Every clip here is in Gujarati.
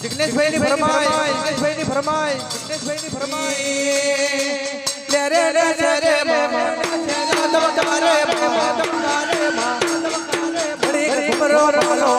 જિગ્નેશભાઈ ની ફરમાય જિગ્નેશભાઈ ની ફરમાય જિગ્નેશભાઈ ની ફરમાય રે રે રે રે મામા તમ તમારે મામા તમારે રો રો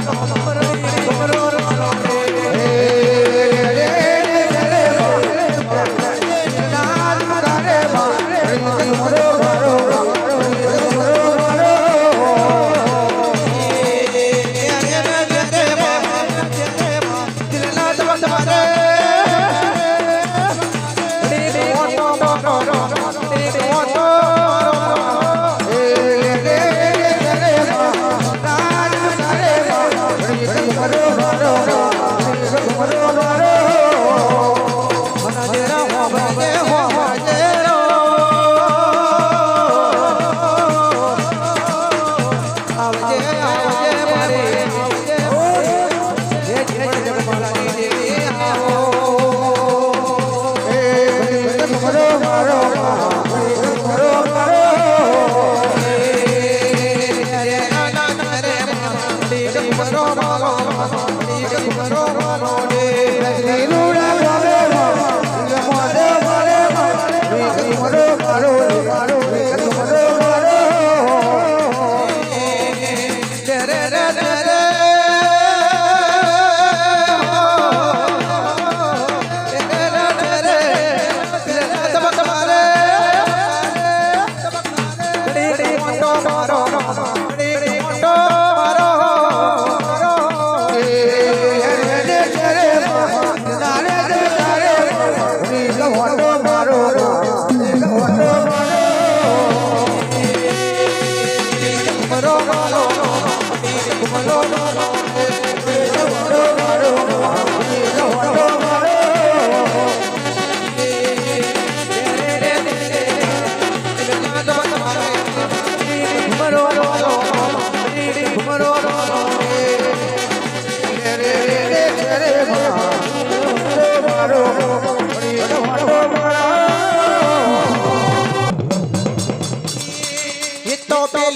করো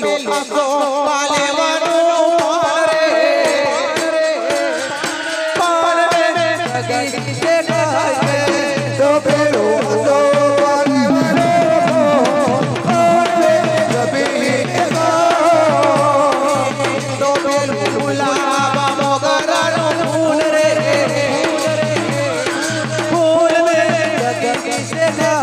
આસો પાલેવાનું પાલ રે. Yeah.